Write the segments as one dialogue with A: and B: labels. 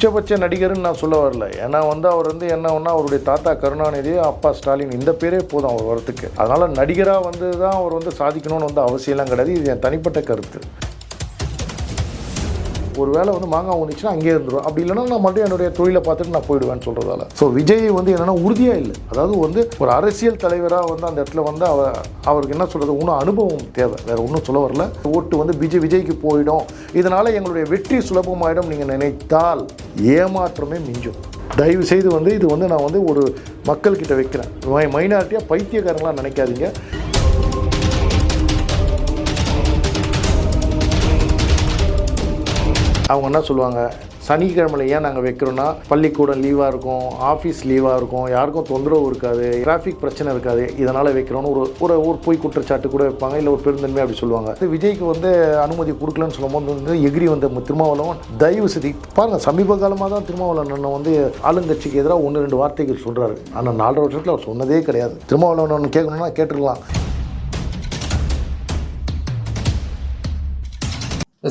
A: உச்சபட்ச நடிகர்னு நான் சொல்ல வரல. ஏன்னா வந்து அவர் வந்து என்ன ஒன்றா அவருடைய தாத்தா கருணாநிதி அப்பா ஸ்டாலின் இந்த பேரே போதும் அவர் வரத்துக்கு. அதனால நடிகராக வந்து தான் அவர் வந்து சாதிக்கணும்னு வந்து அவசியம்லாம் கிடையாது. இது என் தனிப்பட்ட கருத்து. ஒரு வேளை வந்து மாங்காய் வந்துச்சுன்னா அங்கேயே இருந்துடும் அப்படி இல்லைன்னா நான் மறுபடியும் என்னுடைய தொழிலை பார்த்துட்டு நான் போயிடுவேன்னு சொல்கிறதால ஸோ விஜய் வந்து என்னென்னா உறுதியாக இல்லை. அதாவது வந்து ஒரு அரசியல் தலைவராக வந்து அந்த இடத்துல வந்து அவ அவருக்கு என்ன சொல்கிறது இன்னும் அனுபவம் தேவை. வேறு ஒன்றும் சொல்ல வரல. ஓட்டு வந்து விஜய் விஜய்க்கு போயிடும். இதனால் எங்களுடைய வெற்றி சுலபமாயிடும் நீங்கள் நினைத்தால் ஏமாற்றமே மிஞ்சும். தயவு செய்து வந்து இது வந்து நான் வந்து ஒரு மக்கள்கிட்ட வைக்கிறேன். மைனாரிட்டியாக பைத்தியக்காரங்களாம் நினைக்காதீங்க. அவங்க என்ன சொல்லுவாங்க? சனிக்கிழமையில ஏன் நாங்கள் வைக்கிறோன்னா பள்ளிக்கூடம் லீவாக இருக்கும் ஆஃபீஸ் லீவாக இருக்கும் யாருக்கும் தொந்தரவு இருக்காது டிராஃபிக் பிரச்சனை இருக்காது இதனால் வைக்கிறோன்னு ஒரு ஒரு ஒரு பொய் குற்றச்சாட்டு கூட வைப்பாங்க இல்லை ஒரு பெருந்தன்மை அப்படி சொல்லுவாங்க. விஜய்க்கு வந்து அனுமதி கொடுக்கலன்னு சொல்லும்போது வந்து எகிரி வந்த திருமாவளவன் தயவு செய்து பாருங்கள் சமீப காலமாக தான் திருமாவளவன் அண்ணன் வந்து ஆளுங்கட்சிக்கு எதிராக ஒன்று ரெண்டு வார்த்தைகள் சொல்கிறாரு ஆனால் நாலரை வருஷத்தில் அவர் சொன்னதே கிடையாது. திருமாவளவன் ஒன்று கேட்கணும்னா கேட்டுருக்கலாம்.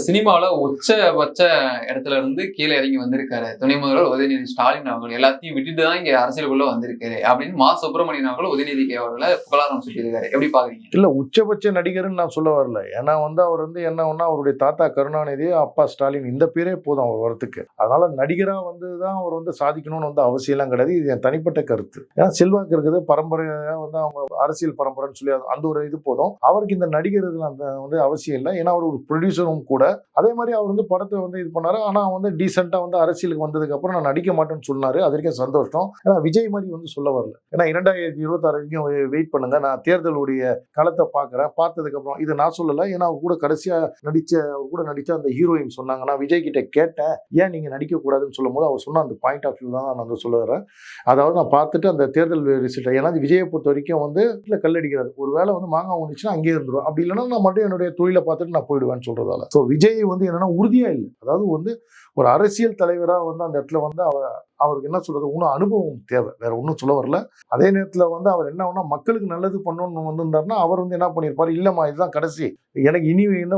B: சினிமாவில் உச்சபட்ச இடத்துல இருந்து கீழே இறங்கி வந்திருக்காரு. துணை முதல்வர் உதயநிதி ஸ்டாலின் அவர்கள். எல்லாத்தையும் விட்டுட்டு தான் இங்கே அரசியலுக்குள்ள வந்திருக்காரு அப்படின்னு மா சுப்பிரமணியன் அவர்கள் உதயநிதி அவர்களை புகழாரம் சொல்லியிருக்காரு எப்படி பாக்குறீங்க?
A: இல்லை உச்சபட்ச நடிகர்னு நான் சொல்ல வரல. ஏன்னா வந்து அவர் வந்து என்ன ஒன்றா அவருடைய தாத்தா கருணாநிதி அப்பா ஸ்டாலின் இந்த பேரே போதும் அவர் வரத்துக்கு. அதனால நடிகராக வந்து தான் அவர் வந்து சாதிக்கணும்னு வந்து அவசியம்லாம் கிடையாது. இது என் தனிப்பட்ட கருத்து. ஏன்னா செல்வாக்கு இருக்குது பரம்பரையாக வந்து அவங்க அரசியல் பரம்பரைன்னு சொல்லி அந்த ஒரு இது போதும். அவருக்கு இந்த நடிகர் இதில் அந்த வந்து அவசியம் இல்லை. ஏன்னா அவர் ஒரு ப்ரொடியூசரும் கூட அதே மாதிரி அவர் வந்து படத்தை வந்து இது பண்ணாரு. ஆனால் வந்து டீசெண்டாக வந்து அரசியலுக்கு வந்ததுக்கு அப்புறம் நான் நடிக்க மாட்டேன்னு சொன்னாரு. அது வரைக்கும் சந்தோஷம். ஏன்னா விஜய் மாதிரி வந்து சொல்ல வரல. ஏன்னா இரண்டாயிரத்தி இருபத்தாறு வரைக்கும் வெயிட் பண்ணுங்க. நான் தேர்தலுடைய களத்தை பார்க்குறேன். பார்த்ததுக்கு அப்புறம் இது நான் சொல்லலை. ஏன்னா அவர் கூட கடைசியாக நடிச்ச அவர் கூட நடிச்ச அந்த ஹீரோயின் சொன்னாங்க. நான் விஜய் கிட்ட கேட்டேன். ஏன் நீங்கள் நடிக்கக்கூடாதுன்னு சொல்லும்போது அவர் சொன்ன அந்த பாயிண்ட் ஆஃப் வியூ தான் நான் வந்து சொல்ல வரேன் அதாவது நான் பார்த்துட்டு அந்த தேர்தல் ரிசல்ட்டை ஏன்னா விஜயை பொறுத்த வரைக்கும் வந்து வீட்டில் கல்லடிக்கிறார் ஒரு வேளை வந்து மாங்காய் வந்துச்சுன்னா அங்கேயே இருந்துரும். அப்படி இல்லைன்னா நான் மட்டும் என்னுடைய தொழிலை பார்த்துட்டு நான் போயிடுவேன்னு சொல்றதால. ஸோ விஜய் வந்து என்னன்னா உறுதியாக இல்லை. அதாவது வந்து ஒரு அரசியல் தலைவராக வந்து அந்த இடத்துல வந்து அவர் அவருக்கு என்ன சொல்றது? இன்னும் அனுபவம் தேவை. வேற ஒன்றும் சொல்ல வரல. அதே நேரத்தில் வந்து அவர் என்ன ஒன்றா மக்களுக்கு நல்லது பண்ணணும்னு வந்திருந்தாருன்னா அவர் வந்து என்ன பண்ணியிருப்பாரு இல்லைம்மா இதுதான் கடைசி. எனக்கு இனி என்ன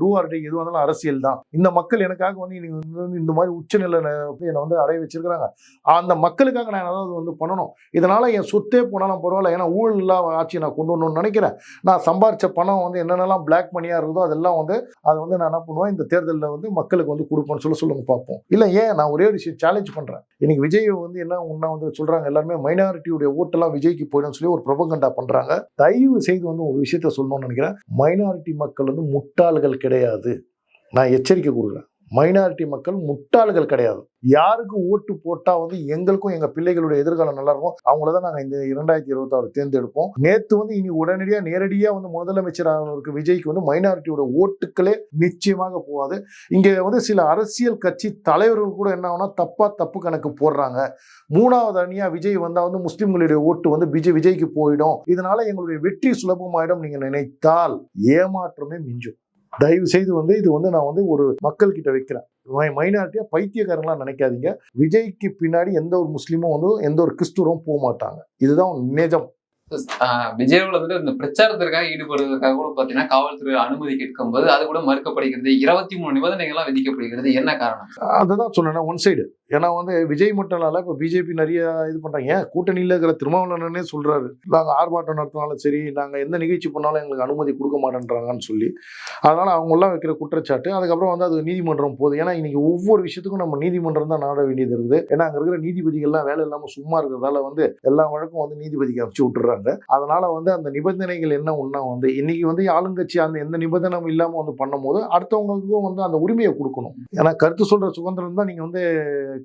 A: டூ ஆர் டே எது வந்தாலும் அரசியல் தான். இந்த மக்கள் எனக்காக வந்து இன்னைக்கு வந்து இந்த மாதிரி உச்சநிலை என்னை வந்து அடைய வச்சிருக்கிறாங்க. அந்த மக்களுக்காக நான் ஏதாவது வந்து பண்ணணும். இதனால என் சொத்தே போனாலும் பரவாயில்ல. ஏன்னா ஊழல் இல்லாத ஆட்சி நான் கொண்டு வரணும்னு நினைக்கிறேன். நான் சம்பாரிச்ச பணம் வந்து என்னென்னலாம் பிளாக் மணியா இருக்குதோ அதெல்லாம் வந்து அதை வந்து நான் என்ன இந்த தேர்தலில் வந்து மக்களுக்கு வந்து கொடுப்போம்னு சொல்ல சொல்லுங்க பார்ப்போம். இல்லை ஏன்? நான் ஒரே ஒரு விஷயம் சேலஞ்ச் பண்ணுறேன் இன்னைக்கு விஜய் வந்து என்ன ஒன்றா வந்து சொல்கிறாங்க எல்லாருமே மைனாரிட்டியுடைய ஓட்டெல்லாம் விஜய்க்கு போயிடும் சொல்லி ஒரு பிரபங்கண்டா பண்ணுறாங்க தயவு செய்து வந்து ஒரு விஷயத்த சொல்லணும்னு நினைக்கிறேன். மைனாரிட்டி மக்கள் வந்து முட்டாள்கள் கிடையாது. நான் எச்சரிக்கை கொடுக்குறேன். மைனாரிட்டி மக்கள் முட்டாள்கள் கிடையாது. யாருக்கு ஓட்டு போட்டா வந்து எங்களுக்கும் எங்க பிள்ளைகளுடைய எதிர்காலம் நல்லா இருக்கும் அவங்கள தான் நாங்கள் இந்த இரண்டாயிரத்தி இருபத்தாறு தேர்ந்தெடுப்போம். நேத்து வந்து இனி உடனடியாக நேரடியாக வந்து முதலமைச்சர் அவருக்கு விஜய்க்கு வந்து மைனாரிட்டியோட ஓட்டுக்களே நிச்சயமாக போகாது. இங்கே வந்து சில அரசியல் கட்சி தலைவர்கள் கூட என்ன ஆகும்னா தப்பா தப்பு கணக்கு போடுறாங்க. மூணாவது அணியாக விஜய் வந்தால் வந்து முஸ்லீம்களுடைய ஓட்டு வந்து விஜய் விஜய்க்கு போயிடும். இதனால எங்களுடைய வெற்றி சுலபமாயிடும் நீங்கள் நினைத்தால் ஏமாற்றமே மிஞ்சும். தயவு செய்து வந்து இது வந்து நான் வந்து ஒரு மக்கள் கிட்ட வைக்கிறேன் மைனாரிட்டியா பைத்தியக்காரங்களாம் நினைக்காதீங்க. விஜய்க்கு பின்னாடி எந்த ஒரு முஸ்லீமும் வந்து எந்த ஒரு கிறிஸ்துவரும் போக மாட்டாங்க. இதுதான் நிஜம்.
B: ஆஹ் விஜய் அவர்கள் வந்துட்டு இந்த பிரச்சாரத்திற்காக ஈடுபடுவதற்காக கூட பாத்தீங்கன்னா காவல்துறை அனுமதி கேட்கும்போது அது கூட மறுக்கப்படுகிறது. இருபத்தி மூணு நிபந்தனைகள்லாம் விதிக்கப்படுகிறது. என்ன காரணம்?
A: அதுதான் சொன்னேன் ஒன் சைடு ஏன்னா வந்து விஜய் மட்டும் இப்போ பிஜேபி நிறைய இது பண்றாங்க. ஏன்? கூட்டணியில் இருக்கிற திருமாவளவனே சொல்றாரு. நாங்கள் ஆர்ப்பாட்டம் நடத்தினாலும் சரி நாங்கள் எந்த நிகழ்ச்சி பண்ணாலும் எங்களுக்கு அனுமதி கொடுக்க மாட்டேன்றாங்கன்னு சொல்லி. அதனால அவங்கெல்லாம் வைக்கிற குற்றச்சாட்டு. அதுக்கப்புறம் வந்து அது நீதிமன்றம் போகுது. ஏன்னா இன்னைக்கு ஒவ்வொரு விஷயத்துக்கும் நம்ம நீதிமன்றம் தான் நாட வேண்டியது இருக்குது. ஏன்னா அங்கே இருக்கிற நீதிபதிகள்லாம் வேலை இல்லாமல் சும்மா இருக்கிறதால வந்து எல்லா வழக்கும் வந்து நீதிபதிக்கு அனுப்பிச்சு விட்டுறாங்க. அதனால வந்து அந்த நிபந்தனைகள் என்ன ஒன்றா வந்து இன்னைக்கு வந்து ஆளுங்கட்சி அந்த எந்த நிபந்தனையும் இல்லாமல் வந்து பண்ணும்போது அடுத்தவங்களுக்கும் வந்து அந்த உரிமையை கொடுக்கணும். ஏன்னா கருத்து சொல்ற சுதந்திரம் தான் நீங்கள் வந்து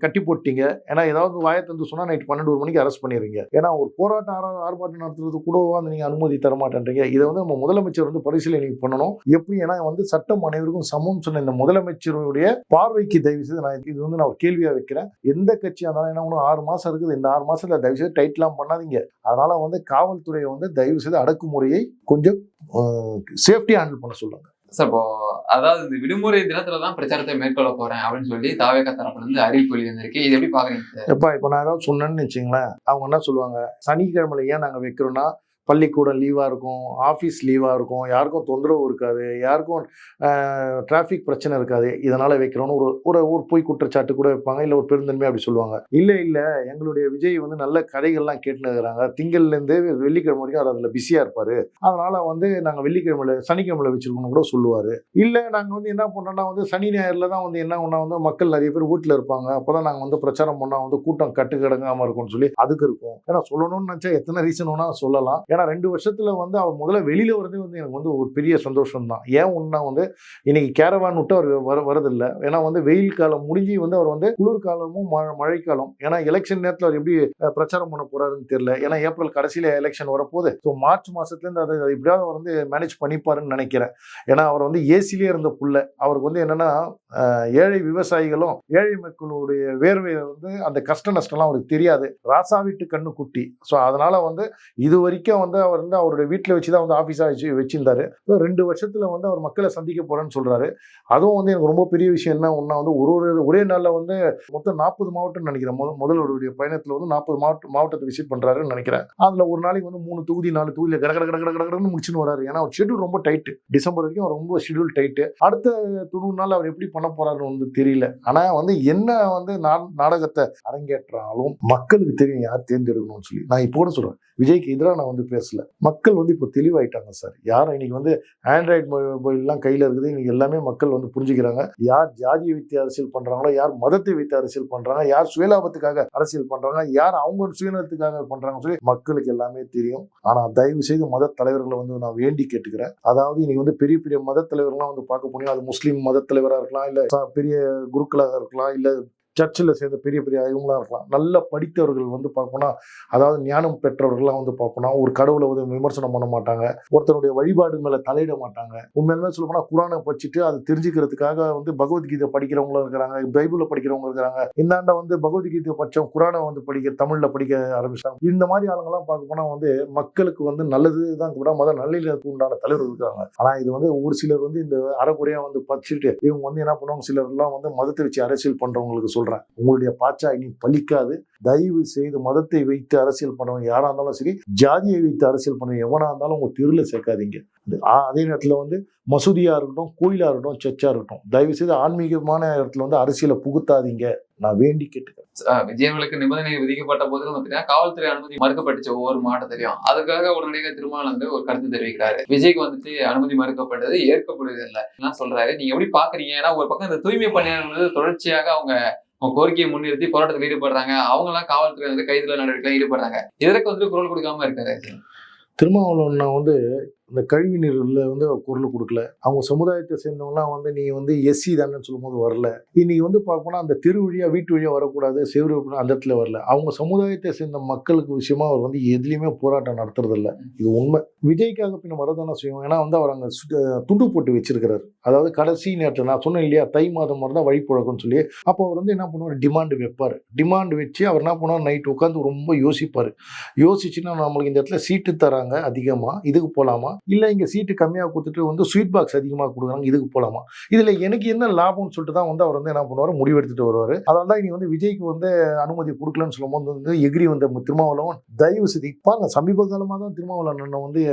A: கட்டி போட்டீங்க. ஏன்னா ஏதாவது வாயை தந்து சொன்னால் நைட் பன்னெண்டு ஒரு மணிக்கு அரெஸ்ட் பண்ணிடுறீங்க. ஏன்னா ஒரு போராட்டம் ஆர்ப்பாட்டம் நடத்துறது கூட வந்து நீங்கள் அனுமதி தர மாட்டேன்றீங்க இதை வந்து நம்ம முதலமைச்சர் வந்து பரிசீலனை பண்ணணும். எப்படி? ஏன்னா வந்து சட்டம் அனைவருக்கும் சமம் சொன்ன இந்த முதலமைச்சருடைய பார்வைக்கு தயவு செய்து நான் இது வந்து நான் ஒரு வைக்கிறேன். எந்த கட்சியாக இருந்தாலும் ஏன்னா இன்னும் ஆறு மாதம் இருக்குது. இந்த ஆறு மாதத்தில் தயவு செய்து டைட்லாம் பண்ணாதீங்க. அதனால் வந்து காவல்துறையை வந்து தயவு செய்து அடக்குமுறையை கொஞ்சம் சேஃப்டியாக ஹேண்டில் பண்ண சொல்லுங்கள்
B: சார் இப்போ அதாவது இந்த விடுமுறை தினத்துல தான் பிரச்சாரத்தை மேற்கொள்ள போறேன் அப்படின்னு சொல்லி தாவேக தரப்புல இருந்து அறிவிப்பு வெளிவந்திருக்கு. இது எப்படி பாக்குறீங்க
A: எப்பா இப்போ நான் ஏதாவது சொன்னேன்னு வச்சுங்களேன். அவங்க என்ன சொல்லுவாங்க? சனிக்கிழமையில ஏன் நாங்கள் வைக்கிறோம்னா பள்ளிக்கூடம் லீவாக இருக்கும் ஆஃபீஸ் லீவாக இருக்கும் யாருக்கும் தொந்தரவு இருக்காது யாருக்கும் டிராஃபிக் பிரச்சனை இருக்காது. இதனால் வைக்கிறோன்னு ஒரு ஒரு ஒரு பொய் குற்றச்சாட்டு கூட வைப்பாங்க இல்லை ஒரு பெருந்தன்மை அப்படி சொல்லுவாங்க. இல்லை இல்லை எங்களுடைய விஜய் வந்து நல்ல கதைகள்லாம் கேட்டுன்னு இருக்கிறாங்க திங்கள்லேருந்து வெள்ளிக்கிழமை வரைக்கும் அவர் அதில் பிஸியாக இருப்பார். அதனால் வந்து நாங்கள் வெள்ளிக்கிழமையில் சனிக்கிழமையில் வச்சுருக்கோம்னு கூட சொல்லுவார். இல்லை நாங்கள் வந்து என்ன பண்ணோம்னா வந்து சனி ஞாயிறில் தான் வந்து என்ன ஒன்றா வந்து மக்கள் நிறைய பேர் வீட்டில் இருப்பாங்க. அப்போ தான் நாங்கள் வந்து பிரச்சாரம் பண்ணால் வந்து கூட்டம் கட்டு கிடங்காமல் இருக்கும்னு சொல்லி அதுக்கு இருக்கும். ஏன்னா சொல்லணும்னு நினச்சா எத்தனை ரீசன் வேணால் சொல்லலாம். ஏன்னா ரெண்டு வருஷத்தில் வந்து அவர் முதல்ல வெளியில் வரதே வந்து எனக்கு வந்து ஒரு பெரிய சந்தோஷம் தான் ஏன் ஒன்றா வந்து இன்னைக்கு கேரவான் விட்டு அவர் வர வரதில்லை ஏன்னா வந்து வெயில் காலம் முடிஞ்சு வந்து அவர் வந்து குளிர்காலமும் மழை மழைக்காலம். ஏன்னா எலெக்ஷன் நேரத்தில் அவர் எப்படி பிரச்சாரம் பண்ண போறாருன்னு தெரியல. ஏன்னா ஏப்ரல் கடைசியில் எலெக்ஷன் வரப்போகுது. ஸோ மார்ச் மாசத்துலேருந்து அதை எப்படியாவது அவர் வந்து மேனேஜ் பண்ணிப்பாருன்னு நினைக்கிறேன். ஏன்னா அவர் வந்து ஏசிலே இருந்த புள்ள. அவருக்கு வந்து என்னன்னா ஏழை விவசாயிகளும் ஏழை மக்களுடைய வேர்வையை வந்து அந்த கஷ்ட நஷ்டம்லாம் அவருக்கு தெரியாது. ராசா வீட்டு கண்ணு குட்டி ஸோ அதனால வந்து இது வரைக்கும் வந்து அவர் வந்து அவருடைய வீட்டில் வச்சு தான் வந்து ஆஃபீஸாக வச்சு வச்சிருந்தாரு. ரெண்டு வருஷத்தில் வந்து அவர் மக்களை சந்திக்க போகிறேன்னு சொல்கிறாரு அதுவும் வந்து எனக்கு ரொம்ப பெரிய விஷயம் என்ன ஒன்றா வந்து ஒரு ஒரு ஒரே நாளில் வந்து மொத்தம் நாற்பது மாவட்டம்னு நினைக்கிறேன். முதல் முதல்வருடைய பயணத்தில் வந்து நாற்பது மாவட்ட மாவட்டத்தை விசிட் பண்ணுறாருன்னு நினைக்கிறேன். அதில் ஒரு நாளைக்கு வந்து மூணு தொகுதி நாலு தொகுதியில் கட கட கட கட கடன்னு முடிச்சுன்னு வராரு. ஏன்னா அவர் ஷெட்யூல் ரொம்ப டைட்டு டிசம்பர் வரைக்கும் ரொம்ப ஷெட்யூல் டைட்டு அடுத்த தொண்ணூறு நாள் அவர் எப்படி பண்ண போகிறாருன்னு வந்து தெரியல. ஆனால் வந்து என்ன வந்து நாடகத்தை அரங்கேற்றாலும் மக்களுக்கு தெரியும் யார் தேர்ந்தெடுக்கணும்னு சொல்லி. நான் இப்போ கூட சொல்கிறேன் விஜய்க்கு எதிராக நான் வந்து பேசல மக்கள் வந்து இப்போ தெளிவாயிட்டாங்க சார். யாரும் இன்னைக்கு வந்து ஆண்ட்ராய்டு மொபைல்லாம் கையில் இருக்குது இன்னைக்கு எல்லாமே மக்கள் வந்து புரிஞ்சுக்கிறாங்க. யார் ஜாதி வைத்து அரசியல் பண்றாங்களோ யார் மதத்தை வைத்து அரசியல் பண்றாங்க யார் சுயலாபத்துக்காக அரசியல் பண்றாங்க யார் அவங்க சுயநலத்துக்காக பண்றாங்கன்னு சொல்லி மக்களுக்கு எல்லாமே தெரியும். ஆனா தயவு செய்து மத தலைவர்களை வந்து நான் வேண்டி கேட்டுக்கிறேன். அதாவது இன்னைக்கு வந்து பெரிய பெரிய மத தலைவர்கள்லாம் வந்து பார்க்க முடியும் அது முஸ்லீம் மத தலைவராக இருக்கலாம் இல்ல பெரிய குருக்களாக இருக்கலாம் இல்ல சர்ச்சில் சேர்ந்த பெரிய பெரிய இவங்களாம் இருக்கலாம். நல்ல படித்தவர்கள் வந்து பார்ப்போம்னா அதாவது ஞானம் பெற்றவர்கள்லாம் வந்து பார்ப்போம்னா ஒரு கடவுளை வந்து விமர்சனம் பண்ண மாட்டாங்க. ஒருத்தனுடைய வழிபாடு மேலே தலையிட மாட்டாங்க. உண்மையிலுமே சொல்ல போனால் குரானை படிச்சுட்டு அதை தெரிஞ்சுக்கிறதுக்காக வந்து பகவத்கீதை படிக்கிறவங்களும் இருக்கிறாங்க பைபிளை படிக்கிறவங்க இருக்கிறாங்க. இந்தாண்ட வந்து பகவத்கீதை பட்சம் குரானை வந்து படிக்க தமிழில் படிக்க ஆரம்பிச்சாங்க. இந்த மாதிரி ஆளுங்கெல்லாம் பார்க்க போனால் வந்து மக்களுக்கு வந்து நல்லது தான் கூட மத நல்லிலத்துக்கு உண்டான தலைவர் இருக்காங்க. ஆனால் இது வந்து ஒரு சிலர் வந்து இந்த அறகுறையாக வந்து படிச்சுட்டு இவங்க வந்து என்ன பண்ணுவாங்க சிலர் எல்லாம் வந்து மதத்தை வச்சு அரசியல் பண்றவங்களுக்கு சொல்றேன். உங்களுடைய பாச்சா இனி பலிக்காது தயவு செய்து மதத்தை வைத்து அரசியல் பண்ணவங்க யாரா இருந்தாலும் சரி ஜாதியை வைத்து அரசியல் பண்ண எவனா இருந்தாலும் உங்க தெருவில் சேர்க்காதீங்க. அதே நேரத்தில் வந்து மசூதியாக இருக்கட்டும் கோயிலாக இருக்கட்டும் சர்ச்சாக இருக்கட்டும் தயவு செய்து ஆன்மீகமான இடத்துல வந்து அரசியலை புகுத்தாதீங்க. நான் வேண்டி கேட்டுக்கிறேன்.
B: விஜயங்களுக்கு நிபந்தனை விதிக்கப்பட்ட போது பார்த்தீங்கன்னா காவல்துறை அனுமதி மறுக்கப்பட்டுச்சு ஒவ்வொரு மாவட்டத்திலையும் அதுக்காக உடனடியாக திருமாவளவன் வந்து ஒரு கருத்து தெரிவிக்கிறாரு. விஜய்க்கு வந்துட்டு அனுமதி மறுக்கப்பட்டது ஏற்கப்படுவது இல்லை. சொல்றாரு? நீங்க எப்படி பாக்குறீங்க? ஏன்னா ஒரு பக்கம் இந்த தூய்மை பணியாளர்கள் வந்து தொடர்ச்சியாக அவங்க கோரிக்கையை முன்னிறுத்தி போராட்டத்தில் ஈடுபடுறாங்க. அவங்களாம் காவல்துறை வந்து கைதுல நடவடிக்கையில ஈடுபடுறாங்க. இதற்கு வந்து குரல் கொடுக்காம இருக்காரு.
A: திருமாவளவன் வந்து இந்த கழிவு நீரில் வந்து குரல் கொடுக்கல. அவங்க சமுதாயத்தை சேர்ந்தவங்கலாம் வந்து நீ வந்து எஸ்சி தானேன்னு சொல்லும்போது வரல. இன்னைக்கு வந்து பார்க்கணும்னா அந்த தெரு வழியா வீட்டு வழியா வரக்கூடாது. செவ்வறு அந்த இடத்துல வரல. அவங்க சமுதாயத்தை சேர்ந்த மக்களுக்கு விஷயமா அவர் வந்து எதுலேயுமே போராட்டம் நடத்துறது இல்ல இது உண்மை. விஜய்க்காக பின்ன வரதானே செய்யும் ஏன்னா வந்து அவர் அங்கே துண்டு போட்டு வச்சிருக்கிறாரு. அதாவது கடைசி நேரத்தில் நான் சொன்னேன் இல்லையா தை மாதம் மாதிரி தான் வழிபழக்கம்னு சொல்லி. அப்போ அவர் வந்து என்ன பண்ணுவார்? டிமாண்டு வைப்பார். டிமாண்டு வச்சு அவர் என்ன பண்ணுவார்? நைட் உட்காந்து ரொம்ப யோசிப்பார். யோசிச்சுன்னா நம்மளுக்கு இந்த இடத்துல சீட்டு தராங்க அதிகமாக இதுக்கு போகலாமா இல்லை இங்கே சீட்டு கம்மியாக கொடுத்துட்டு வந்து ஸ்வீட் பாக்ஸ் அதிகமாக கொடுக்குறாங்க இதுக்கு போகலாமா இதில் எனக்கு என்ன லாபம்னு சொல்லிட்டு தான் வந்து அவர் வந்து என்ன பண்ணுவார்? முடிவெடுத்துட்டு வருவார். அதனால தான் இனி வந்து விஜய்க்கு வந்து அனுமதி கொடுக்கலன்னு சொல்லும்போது வந்து எகிரி வந்த திருமாவளவன் தயவு செய்து பாருங்க சமீப காலமாக தான் திருமாவளவன் வந்து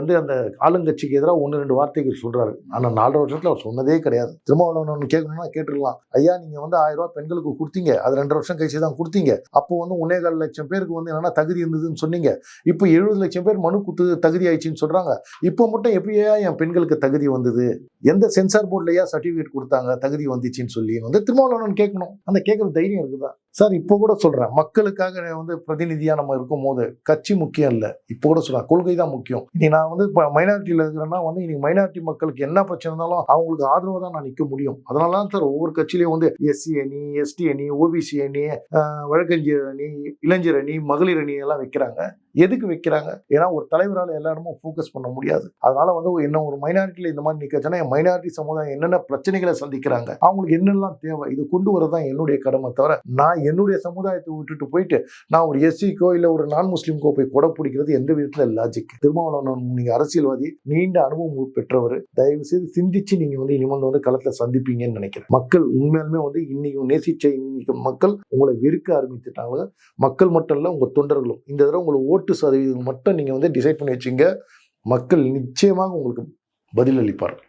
A: வந்து அந்த ஆளுங்கட்சிக்கு எதிராக ஒன்று ரெண்டு வார்த்தைகள் சொல்றாரு. ஆனால் நாலரை வருஷத்தில் அவர் சொன்னதே கிடையாது. திருமாவளவன் ஒன்று கேட்கணும்னா கேட்டுருக்கலாம் ஐயா நீங்கள் வந்து ஆயிரம் ரூபா பெண்களுக்கு கொடுத்தீங்க. அது ரெண்டு வருஷம் கழிச்சு தான் கொடுத்தீங்க. அப்போ வந்து ஒன்னே கால் லட்சம் பேருக்கு வந்து என்னன்னா தகுதி இருந்ததுன்னு சொன்னீங்க. இப்போ எழுபது லட்சம் பேர் மனு கொடுத்து தகுதி ஆயிடுச்சுன்னு இப்போ மட்டும் எப்படியா என் பெண்களுக்கு தகுதி வந்தது? எந்த சென்சார் போர்ட்லயா சர்டிஃபிகேட் கொடுத்தாங்க? தகுதி வந்துச்சுன்னு சொல்லி வந்து திருமாவளவன் கேட்கணும். அந்த கேட்குற தைரியம் இருக்குதா? சார் இப்போ கூட சொல்கிறேன் மக்களுக்காக வந்து பிரதிநிதியாக நம்ம இருக்கும் போது கட்சி முக்கியம் இல்லை. இப்போ கூட சொல்கிறேன் கொள்கை தான் முக்கியம். இனி நான் வந்து இப்போ மைனாரிட்டியில் இருக்கிறேன்னா வந்து இனி மைனாரிட்டி மக்களுக்கு என்ன பிரச்சனை இருந்தாலும் அவங்களுக்கு ஆதரவாக தான் நான் நிற்க முடியும். அதனால தான் சார் ஒவ்வொரு கட்சியிலையும் வந்து எஸ்சி அணி எஸ்டி அணி ஓபிசி அணி வழக்கறிஞர் அணி இளைஞர் அணி மகளிர் அணி எல்லாம் வைக்கிறாங்க. எதுக்கு வைக்கிறாங்க? ஏன்னா ஒரு தலைவரால் எல்லா இடமும் ஃபோக்கஸ் பண்ண முடியாது. அதனால வந்து என்ன ஒரு மைனாரிட்டியில் இந்த மாதிரி நிற்கச்சுன்னா மைனாரிட்டி சமுதாயம் என்னென்ன பிரச்சனைகளை சந்திக்கிறாங்க? அவங்களுக்கு என்னெல்லாம் தேவை? இது கொண்டு வரதான் என்னுடைய கடமை தவிர நான் என்னுடைய சமுதாயத்தை விட்டுட்டு போயிட்டு நான் ஒரு எஸ்சிக்கோ இல்லை ஒரு நான் முஸ்லீம்கோ போய் கொடை பிடிக்கிறது எந்த விதத்தில் லாஜிக் திருமாவளவன் நீங்கள் அரசியல்வாதி நீண்ட அனுபவம் பெற்றவர். தயவு செய்து சிந்திச்சு நீங்கள் வந்து இனிமேல் வந்து களத்தில் சந்திப்பீங்கன்னு நினைக்கிறேன். மக்கள் உண்மையாலுமே வந்து இன்னைக்கு நேசிச்ச இன்னைக்கு மக்கள் உங்களை வெறுக்க ஆரம்பித்துட்டாங்க மக்கள் மட்டும் இல்லை உங்கள் தொண்டர்களும். இந்த தடவை உங்களை ஓட்டு சதவீதம் மட்டும் நீங்கள் வந்து டிசைட் பண்ணி வச்சுங்க. மக்கள் நிச்சயமாக உங்களுக்கு பதிலளிப்பார்கள்.